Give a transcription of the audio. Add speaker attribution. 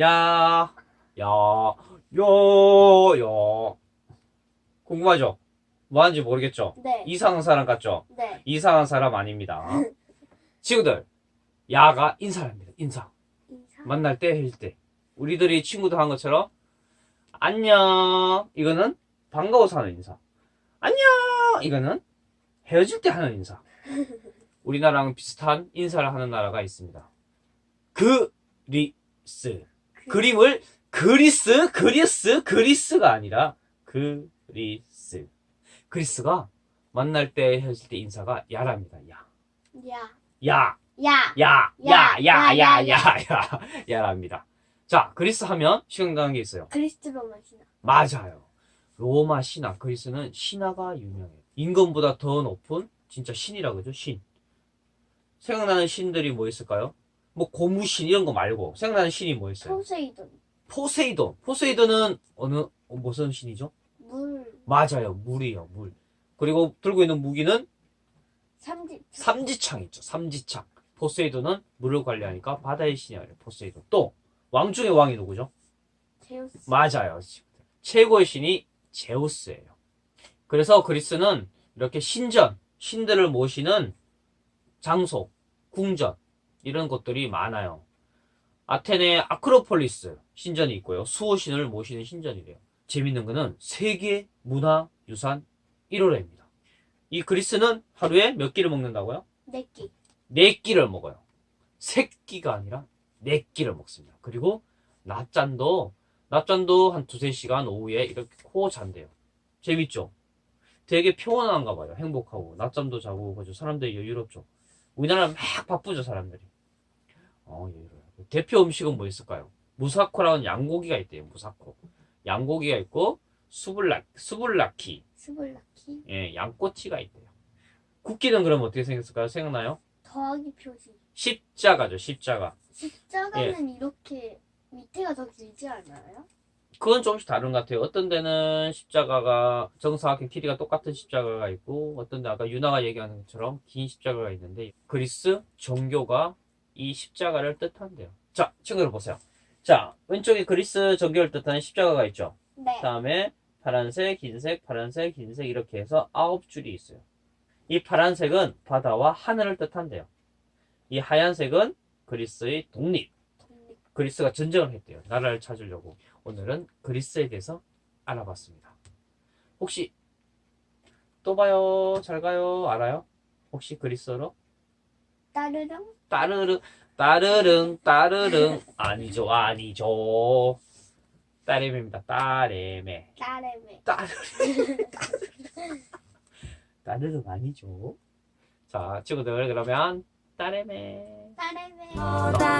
Speaker 1: 야, 야, 요, 요. 궁금하죠? 뭐 하는지 모르겠죠?
Speaker 2: 네.
Speaker 1: 이상한 사람 같죠?
Speaker 2: 네.
Speaker 1: 이상한 사람 아닙니다. 친구들, 야가 인사를 합니다. 인사.
Speaker 2: 인사.
Speaker 1: 만날 때, 헤어질 때. 우리들이 친구들 한 것처럼, 안녕. 이거는 반가워서 하는 인사. 안녕. 이거는 헤어질 때 하는 인사. 우리나라랑 비슷한 인사를 하는 나라가 있습니다. 그리스. 그림을 그리스, 그리스, 그리스가 아니라 그리스. 그리스가 만날 때 헤어질 때 인사가 야랍니다. 야.
Speaker 2: 야.
Speaker 1: 야.
Speaker 2: 야.
Speaker 1: 야, 야,
Speaker 2: 야,
Speaker 1: 야, 야,
Speaker 2: 야,
Speaker 1: 야랍니다. 자, 그리스 하면 생각나는 게 있어요.
Speaker 2: 그리스로만 신화.
Speaker 1: 맞아요. 로마 신화, 그리스는 신화가 유명해요. 임금보다 더 높은 진짜 신이라 그러죠, 신. 생각나는 신들이 뭐 있을까요? 뭐 고무신 이런 거 말고 생각나는 신이 뭐 있어요?
Speaker 2: 포세이돈.
Speaker 1: 포세이돈. 포세이돈은 어느 어, 무슨 신이죠?
Speaker 2: 물.
Speaker 1: 맞아요, 물이요, 물. 그리고 들고 있는 무기는
Speaker 2: 삼지.
Speaker 1: 삼지창 있죠, 삼지창. 포세이돈은 물을 관리하니까 바다의 신이에요, 포세이돈. 또 왕 중의 왕이 누구죠?
Speaker 2: 제우스.
Speaker 1: 맞아요. 최고의 신이 제우스예요. 그래서 그리스는 이렇게 신전, 신들을 모시는 장소, 궁전 이런 것들이 많아요. 아테네 아크로폴리스 신전이 있고요. 수호 신을 모시는 신전이래요. 재밌는 거는 세계 문화 유산 1호래입니다. 이 그리스는 하루에 몇 끼를 먹는다고요?
Speaker 2: 네 끼.
Speaker 1: 네 끼를 먹어요. 세 끼가 아니라 네 끼를 먹습니다. 그리고 낮잠도 낮잠도 한 두세 시간 오후에 이렇게 코 잔대요. 재밌죠? 되게 평온한가 봐요. 행복하고 낮잠도 자고 그죠? 사람들이 여유롭죠. 우리나라는 막 바쁘죠 사람들이. 어 여유로워요. 대표 음식은 뭐 있을까요? 무사코라는 양고기가 있대요. 무사코. 양고기가 있고 수블라 수블라키,
Speaker 2: 스볼라키.
Speaker 1: 예, 양꼬치가 있대요. 국기는 그럼 어떻게 생겼을까요? 생각나요?
Speaker 2: 더하기 표시.
Speaker 1: 십자가죠, 십자가.
Speaker 2: 십자가는
Speaker 1: 예.
Speaker 2: 이렇게 밑에가 더 길지 않아요?
Speaker 1: 그건 조금씩 다른 것 같아요. 어떤 데는 십자가가 정사각형 길이가 똑같은 십자가가 있고, 어떤 데 아까 유나가 얘기하는 것처럼 긴 십자가가 있는데, 그리스 종교가 이 십자가를 뜻한대요. 자, 친구들 보세요. 자, 왼쪽에 그리스 종교를 뜻하는 십자가가 있죠.
Speaker 2: 네.
Speaker 1: 그 다음에 파란색, 흰색, 파란색, 흰색 이렇게 해서 아홉 줄이 있어요. 이 파란색은 바다와 하늘을 뜻한대요. 이 하얀색은 그리스의 독립.
Speaker 2: 독립.
Speaker 1: 그리스가 전쟁을 했대요. 나라를 찾으려고. 오늘은 그리스에 대해서 알아봤습니다. 혹시 또 봐요, 잘 가요, 알아요? 혹시 그리스어로?
Speaker 2: 따르릉.
Speaker 1: 따르릉, 따르릉, 따르릉. 아니죠, 아니죠. 따레메입니다. 따레메.
Speaker 2: 따레메.
Speaker 1: 따르릉. 따르릉 아니죠. 자, 친구들, 그러면.
Speaker 2: 따레메.
Speaker 3: 당문 선